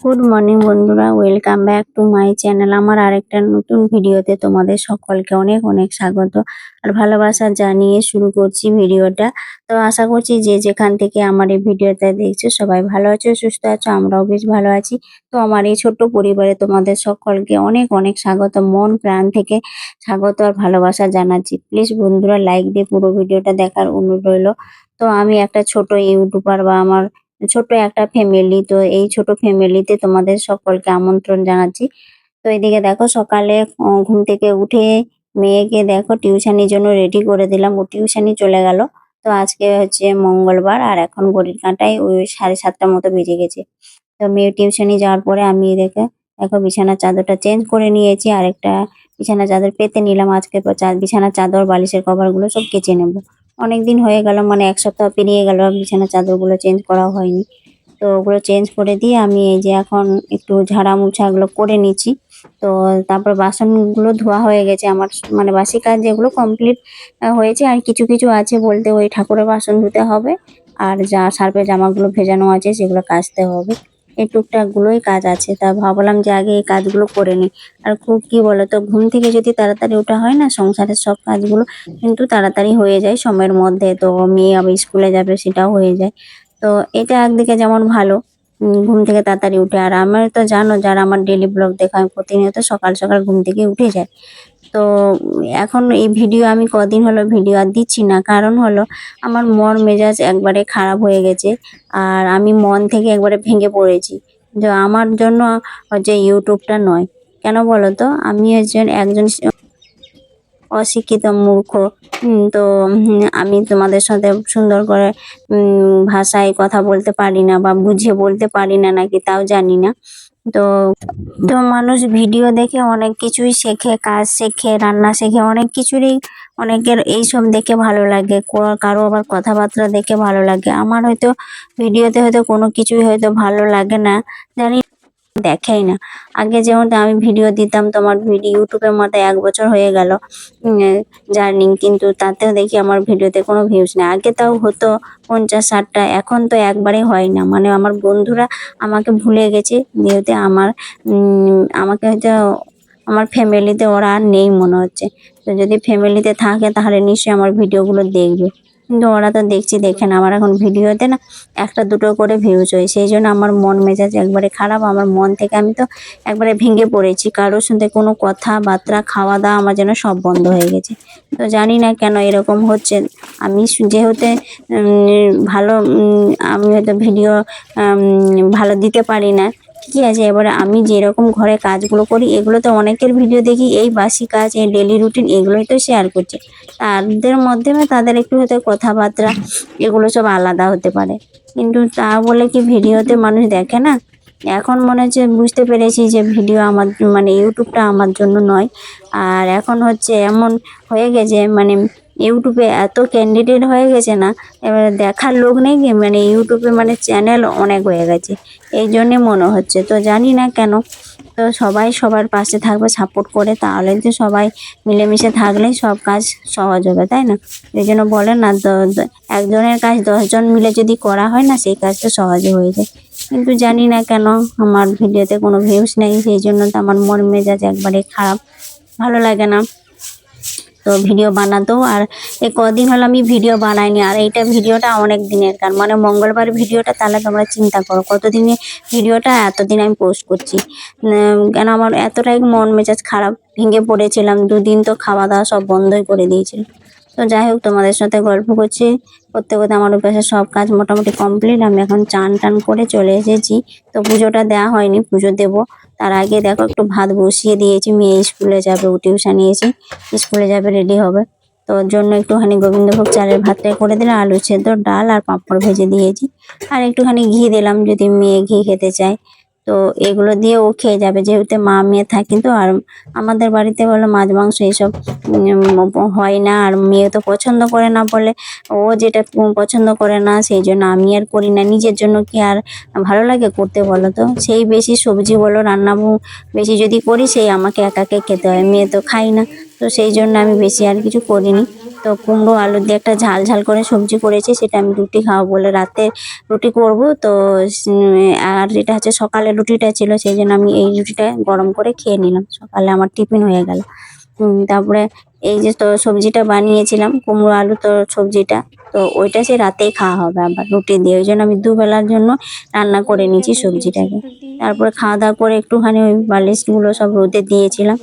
Good morning বন্ধুরা। Welcome back to my channel আমার আরেকটা নতুন ভিডিওতে তোমাদের সকলকে অনেক অনেক স্বাগত আর ভালোবাসা জানিয়ে শুরু করছি ভিডিওটা। তো আশা করছি যে যেখান থেকে আমার এই ভিডিওটা দেখছ, সবাই ভালো আছো, সুস্থ আছো, আমরাও বেশ ভালো আছি। তো আমার এই ছোট্ট পরিবারে তোমাদের সকলকে অনেক অনেক স্বাগত। মন, প্রাণ থেকে স্বাগত আর ভালোবাসা জানাচ্ছি। প্লিজ বন্ধুরা লাইক দিয়ে পুরো ভিডিওটা দেখার অনুরোধ রইল। তো আমি একটা ছোট ইউটিউবার বা আমার ছোট্ট একটা ফ্যামিলি তো এই ছোট ফ্যামিলিতে তোমাদের সকলকে আমন্ত্রণ জানাচ্ছি। তো এদিকে দেখো সকালে ঘুম থেকে উঠে মেয়েকে দেখো টিউশনির জন্য রেডি করে দিলাম। ও টিউশনি চলে গেল। তো আজকে হচ্ছে মঙ্গলবার আর এখন ঘড়ির কাঁটায় ওই সাড়ে সাতটার মতো বেজে গেছে। তো মেয়ে টিউশনি যাওয়ার পরে আমি দেখে দেখো বিছানার চাদরটা চেঞ্জ করে নিয়েছি। আর একটা বিছানার চাদর পেতে নিলাম আজকে। বিছানার চাদর, বালিশের কভারগুলো সব কেচে নেব। অনেকদিন হয়ে গেল মানে এক সপ্তাহ পেরিয়ে গেল বিছানার চাদরগুলো চেঞ্জ করা হয়নি। তো ওগুলো চেঞ্জ করে দিয়ে আমি এই যে এখন একটু ঝাড়া মুছা গুলো করে নিচ্ছি। তো তারপর বাসনগুলো ধোয়া হয়ে গেছে আমার মানে বাসি কাজ যেগুলো কমপ্লিট হয়েছে, আর কিছু কিছু আছে বলতে ওই ঠাকুরের বাসন ধুতে হবে, আর যা সার্ফের জামাগুলো ভেজানো আছে সেগুলো কাচতে হবে। এই টুকটাক গুলোই কাজ আছে। তা ভাবলাম যে আগে এই কাজগুলো করে নিই। আর খুব কি বলতো, ঘুম থেকে যদি তাড়াতাড়ি ওঠা হয় না, সংসারের সব কাজগুলো কিন্তু তাড়াতাড়ি হয়ে যায় সময়ের মধ্যে। তো মেয়ে আবার স্কুলে যাবে, সেটাও হয়ে যায়। তো এটা একদিকে যেমন ভালো ঘুম থেকে তাড়াতাড়ি উঠে। আর আমার তো জানো, যারা আমার ডেলি ব্লগ দেখা, আমি প্রতিনিয়ত সকাল সকাল ঘুম থেকে উঠে যায় তো এখন এই ভিডিও আমি কদিন হলো ভিডিও আর দিচ্ছি না। কারণ হলো আমার মন মেজাজ একবারে খারাপ হয়ে গেছে আর আমি মন থেকে একবারে ভেঙে পড়েছি। যে আমার জন্য হচ্ছে ইউটিউবটা নয়। কেন বলো তো? আমি একজন একজন অশিক্ষিত মূর্খ। তো আমি তোমাদের সাথে সুন্দর করে ভাষায় কথা বলতে পারি না বা বুঝিয়ে বলতে পারি না নাকি তাও জানি না। তো তো মানুষ ভিডিও দেখে অনেক কিছুই শেখে, কাজ শেখে, রান্না শেখে, অনেক কিছুরই অনেকের এইসব দেখে ভালো লাগে। কারও আবার কথাবার্তা দেখে ভালো লাগে। আমার হয়তো ভিডিওতে হয়তো কোনো কিছুই হয়তো ভালো লাগে না। জানি দেখেই না। আগে যেমন আমি ভিডিও দিতাম, তোমার ভিডিও ইউটিউবের মধ্যে এক বছর হয়ে গেল জার্নিং, কিন্তু তাতেও দেখি আমার ভিডিওতে কোনো ভিউজ নেই। আগে তাও হতো পঞ্চাশ, ষাটটা, এখন তো একবারে হয় না। মানে আমার বন্ধুরা আমাকে ভুলে গেছে, যেহেতু আমার আমাকে হয়তো আমার ফ্যামিলিতে ওরা আর নেই মনে হচ্ছে। তো যদি ফ্যামিলিতে থাকে, তাহলে নিশ্চয়ই আমার ভিডিওগুলো দেখবে। কিন্তু ওরা তো দেখছি দেখেন আমার এখন ভিডিওতে না একটা দুটো করে ভিউজ হয়। সেই জন্য আমার মন মেজাজ একবারে খারাপ। আমার মন থেকে আমি তো একবারে ভেঙে পড়েছি। কারোর সাথে কোনো কথাবার্তা খাওয়া দাওয়া আমার যেন সব বন্ধ হয়ে গেছে। তো জানি না কেন এরকম হচ্ছে। আমি যেহেতু ভালো আমি হয়তো ভিডিও ভালো দিতে পারি না। ঠিকই আছে। এবারে আমি যেরকম ঘরে কাজগুলো করি এগুলো তো অনেকের ভিডিও দেখি, এই বাসি কাজ, এই ডেলি রুটিন এগুলোই তো শেয়ার করছে। তাদের মাধ্যমে তাদের একটু হয়তো কথাবার্তা, এগুলো সব আলাদা হতে পারে। কিন্তু তা বলে কি ভিডিওতে মানুষ দেখে না? এখন মনে হচ্ছে বুঝতে পেরেছি যে ভিডিও আমার মানে ইউটিউবটা আমার জন্য নয়। আর এখন হচ্ছে এমন হয়ে গেছে মানে ইউটিউবে এত ক্যান্ডিডেট হয়ে গেছে না, এবার দেখার লোক নেই কি? মানে ইউটিউবে মানে চ্যানেল অনেক হয়ে গেছে, এই জন্যে মনে হচ্ছে। তো জানি না কেন, তো সবাই সবার পাশে থাকবে সাপোর্ট করে, তাহলে তো সবাই মিলেমিশে থাকলেই সব কাজ সহজ হবে, তাই না? এই জন্য বলে না একজনের কাজ দশজন মিলে যদি করা হয় না, সেই কাজটা সহজে হয়ে যায়। কিন্তু জানি না কেন, আমার ভিডিওতে কোনো ভিউজ নেই, সেই জন্য তো আমার মন মেজাজ একবারে খারাপ, ভালো লাগে না। তো ভিডিও বানাতো আর এ কদিন হলো আমি ভিডিও বানাইনি আর এইটা ভিডিওটা অনেক দিনের কারণ মানে মঙ্গলবার ভিডিওটা তাহলে তোমরা চিন্তা করো কতদিনে ভিডিওটা এতদিন আমি পোস্ট করছি। কেন আমার এতটাই মন মেজাজ খারাপ, ভেঙে পড়েছিলাম, দুদিন তো খাওয়া দাওয়া সব বন্ধই করে দিয়েছিল। তো যাই হোক তোমাদের সাথে গল্প করছি। করতে করতে আমার পাশে সব কাজ মোটামুটি কমপ্লিট আমি এখন চান টান করে চলে এসেছি। তো পুজোটা দেওয়া হয়নি, পুজো দেবো। তার আগে দেখো, একটু ভাত বসিয়ে দিয়েছি। মেয়ে স্কুলে যাবে, ও টিউশন নিয়েছি। স্কুলে যাবে রেডি হবে। তো ওর জন্য একটুখানি গোবিন্দভোগ চালের ভাতটা করে দিলাম, আলু সেদ্ধ, ডাল আর পাঁপড় ভেজে দিয়েছি। আর একটুখানি ঘি দিলাম, যদি মেয়ে ঘি খেতে চায়। তো এগুলো দিয়ে ও খেয়ে যাবে। যেহেতু মা মেয়ে থাকি তো, আর আমাদের বাড়িতে বলো মাছ, মাংস এইসব হয় না। আর মেয়ে তো পছন্দ করে না বলে ও যেটা পছন্দ করে না, সেই জন্য আমি আর করি না। নিজের জন্য কি আর ভালো লাগে করতে বলো তো? সেই বেশি সবজি বলো, রান্না বেশি যদি করি, সেই আমাকে একাকে খেতে হয়। মেয়ে তো খাই না, তো সেই জন্য আমি বেশি আর কিছু করিনি। তো কুমড়ো আলু দিয়ে একটা ঝাল ঝাল করে সবজি করেছি, সেটা আমি রুটি খাওয়া বলে রাতে রুটি করব। তো আর এটা হচ্ছে সকালে রুটিটা ছিল, সেই জন্য আমি এই রুটিটা গরম করে খেয়ে নিলাম। সকালে আমার টিফিন হয়ে গেল। তারপরে এই যে তো সবজিটা বানিয়েছিলাম, কুমড়ো আলু তো সবজিটা, তো ওইটা সে রাতেই খাওয়া হবে আবার রুটি দিয়ে। ওই জন্য আমি দুবেলার জন্য রান্না করে নিয়েছি সবজিটাকে। তারপরে খাওয়া দাওয়া করে একটুখানি ওই বালিশগুলো সব রোদে দিয়েছিলাম।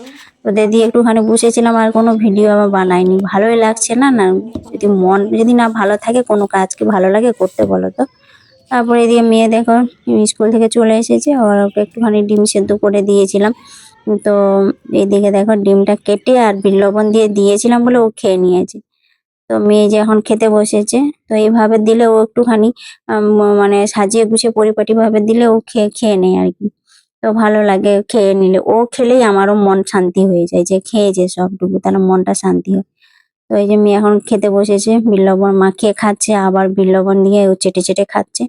রোদে দিয়ে একটুখানি বসেছিলাম আর কোনো ভিডিও আমার বানাইনি ভালোই লাগছে না না? যদি মন যদি না ভালো থাকে, কোনো কাজকে ভালো লাগে, করতে বলো তো। তারপরে এদিকে মেয়ে দেখো স্কুল থেকে চলে এসেছে। আর ওকে একটুখানি ডিম সেদ্ধ করে দিয়েছিলাম। তো এইদিকে দেখো, ডিমটা কেটে আর লবণ দিয়ে দিয়েছিলাম বলে ও খেয়ে নিয়েছে। তো মেয়ে যে এখন খেতে বসেছে, তো এইভাবে দিলে ও একটুখানি মানে সাজিয়ে গুছিয়ে পরিপাটি ভাবে দিলে ও খেয়ে খেয়ে নেয় আর কি। তো ভালো লাগে খেয়ে নিলে। ও খেলেই আমারও মন শান্তি হয়ে যায় যে খেয়েছে সবটুকু, তাহলে মনটা শান্তি হয়। তো এই যে মেয়ে এখন খেতে বসেছে বিট লবণ মাখিয়ে খাচ্ছে, আবার বিট লবণ দিয়ে ও চেটে চেটে খাচ্ছে।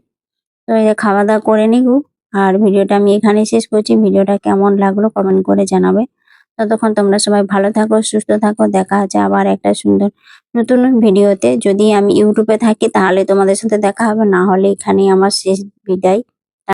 তো এই যে খাওয়া দাওয়া করে নিগু আর ভিডিওটা আমি এখানেই শেষ করছি। ভিডিওটা কেমন লাগল কমেন্ট করে জানাবে। ততক্ষণ তোমরা সবাই ভালো থাকো, সুস্থ থাকো, দেখা হচ্ছে আবার একটা সুন্দর নতুন ভিডিওতে। যদি আমি ইউটিউবে থাকি, তাহলে তোমাদের সাথে দেখা হবে। না হলে এখানেই আমার শেষ বিদায়।